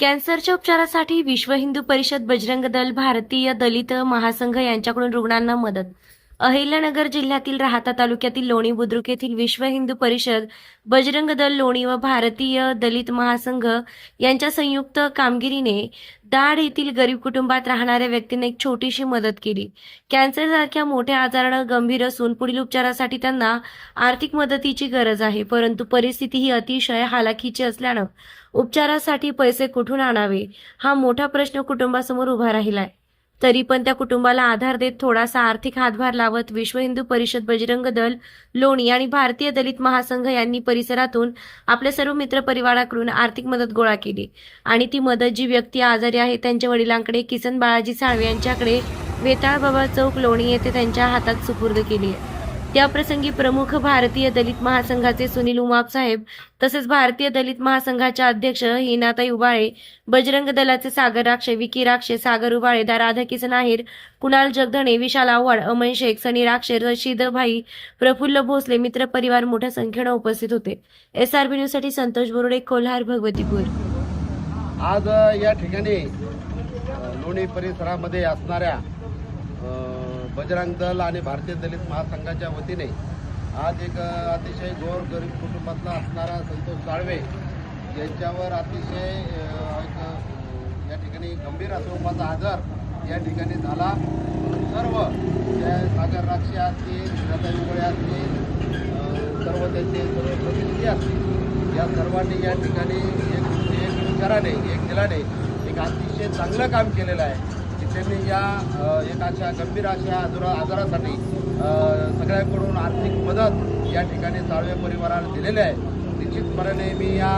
कॅन्सरच्या उपचारासाठी विश्व हिंदू परिषद बजरंग दल भारतीय दलित महासंघ यांच्याकडून रुग्णांना मदत अहिल्यानगर जिल्ह्यातील राहता तालुक्यातील लोणी बुद्रुक येथील विश्व हिंदू परिषद बजरंग दल लोणी व भारतीय दलित महासंघ यांच्या संयुक्त कामगिरीने दाढ येथील गरीब कुटुंबात राहणाऱ्या व्यक्तींना एक छोटीशी मदत केली. कॅन्सरसारख्या मोठ्या आजारानं गंभीर असून पुढील उपचारासाठी त्यांना आर्थिक मदतीची गरज आहे परंतु परिस्थिती ही अतिशय हालाखीची असल्यानं उपचारासाठी पैसे कुठून आणावे? हा मोठा प्रश्न कुटुंबासमोर उभा राहिलाय. तरी पण त्या कुटुंबाला आधार देत थोडासा आर्थिक हातभार लावत विश्व हिंदू परिषद बजरंग दल लोणी आणि भारतीय दलित महासंघ यांनी परिसरातून आपल्या सर्व मित्र परिवाराकडून आर्थिक मदत गोळा केली. आणि ती मदत जी व्यक्ती आजारी आहे त्यांच्या वडिलांकडे किसन बाळाजी साळवे यांच्याकडे वेताळ बाबा चौक लोणी येथे त्यांच्या हातात सुपूर्द केली आहे. त्याप्रसंगी प्रमुख भारतीय दलित महासंघाचे सुनील उमाप साहेब तसेच भारतीय दलित महासंघाच्या अध्यक्ष हिनाताई उबाळे बजरंग दलाचे सागर राक्षे विकी राक्षे सागर उबाळे दा राधाकिसन आहेर कुणाल जगधणे विशाल आव्हाड अमन शेख सनी राक्षे रशीद भाई प्रफुल्ल भोसले मित्र परिवार मोठ्या संख्येनं उपस्थित होते. एस आर बी न्यूजसाठी संतोष बोर्डे कोल्हार भगवतीपूर. आज या ठिकाणी लोणी परिसरामध्ये असणाऱ्या बजरंग दल आणि भारतीय दलित महासंघाच्या वतीने आज एक अतिशय गोर गरीब कुटुंबातला असणारा संतोष साळवे यांच्यावर अतिशय एक, या ठिकाणी गंभीर स्वरूपाचा आजार या ठिकाणी झाला. सर्व त्या सागर राक्षी असतील श्रद्धा असतील सर्व त्यांचे सर्व प्रतिनिधी असतील या सर्वांनी या ठिकाणी एक एक विचाराने एक दिलाने एक अतिशय चांगलं काम केलेलं आहे. की त्यांनी या एक अशा गंभीर अशा आजारा आजारासाठी सगळ्यांकडून आर्थिक मदत या ठिकाणी साळवे परिवाराला दिलेली आहे. निश्चितपणे मी या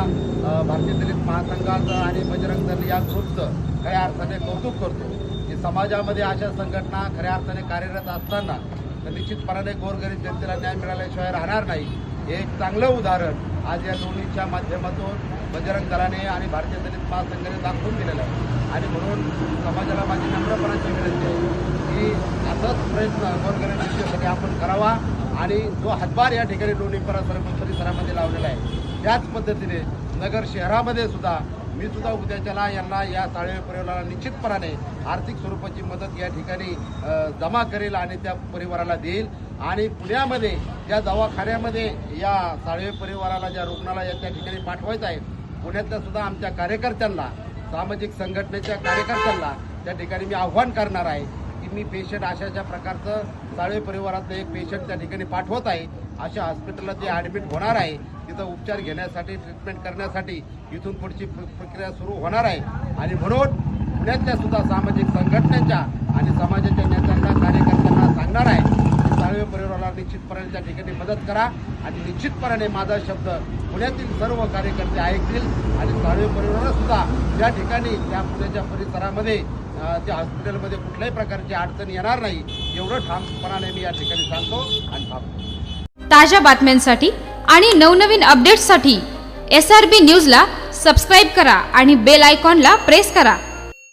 भारतीय दलित महासंघाचं आणि बजरंग दल या ग्रुपचं खऱ्या अर्थाने कौतुक करतो की समाजामध्ये अशा संघटना खऱ्या अर्थाने कार्यरत असताना तर निश्चितपणाने गोरगरीब जनतेला न्याय मिळाल्याशिवाय राहणार नाही. हे एक चांगलं उदाहरण आज या दोन्हीच्या माध्यमातून बजरंग दलाने आणि भारतीय दलित महासंघाने दाखवून दिलेलं आहे. आणि म्हणून समाजाला माझी नम्रपणाची विनंती आहे की असाच प्रयत्न गोरगरीब जनतेसाठी आपण करावा आणि जो हातभार या ठिकाणी लोणी परिसर परिसरामध्ये लावलेला आहे त्याच पद्धतीने नगर शहरामध्ये सुद्धा मी सुद्धा उद्याच्याला यांना या साळवे परिवाराला निश्चितपणाने आर्थिक स्वरूपाची मदत या ठिकाणी जमा करेल आणि त्या परिवाराला देईल. आणि पुण्यामध्ये ज्या दवाखान्यामध्ये या साळवे परिवाराला ज्या रुग्णाला या त्या ठिकाणी पाठवायचं आहे पुण्यातल्या सुद्धा आमच्या कार्यकर्त्यांना सामाजिक संघटनेच्या कार्यकर्त्यांना त्या ठिकाणी मी आव्हान करणार आहे की मी पेशंट अशाच्या प्रकारचं साळवे परिवारातलं एक पेशंट त्या ठिकाणी पाठवत आहे. अशा हॉस्पिटलला जे ॲडमिट होणार आहे. तिथं उपचार घेण्यासाठी ट्रीटमेंट करण्यासाठी इथून पुढची प्र- प्रक्रिया सुरू होणार आहे. आणि म्हणून पुण्यातल्या सुद्धा सामाजिक संघटनेच्या आणि समाजाच्या नेत्यांना कार्यकर्त्यांना सांगणार आहे साळवे परिवाराला निश्चितपणे त्या ठिकाणी मदत करा. आणि निश्चितपणे माझा शब्द पुण्यातील सर्व कार्यकर्ते ऐकतील आणि साळवे परिवाराला सुद्धा त्या ठिकाणी त्या पुण्याच्या परिसरामध्ये त्या हॉस्पिटलमध्ये कुठल्याही प्रकारची अडचण येणार नाही. एवढं ठामपणाने मी या ठिकाणी सांगतो आणि थांबतो. ताज्या बातम्यांसाठी आणि नवनवीन अपडेट्ससाठी एस आर बी न्यूजला सबस्क्राईब करा आणि बेल आयकॉनला प्रेस करा.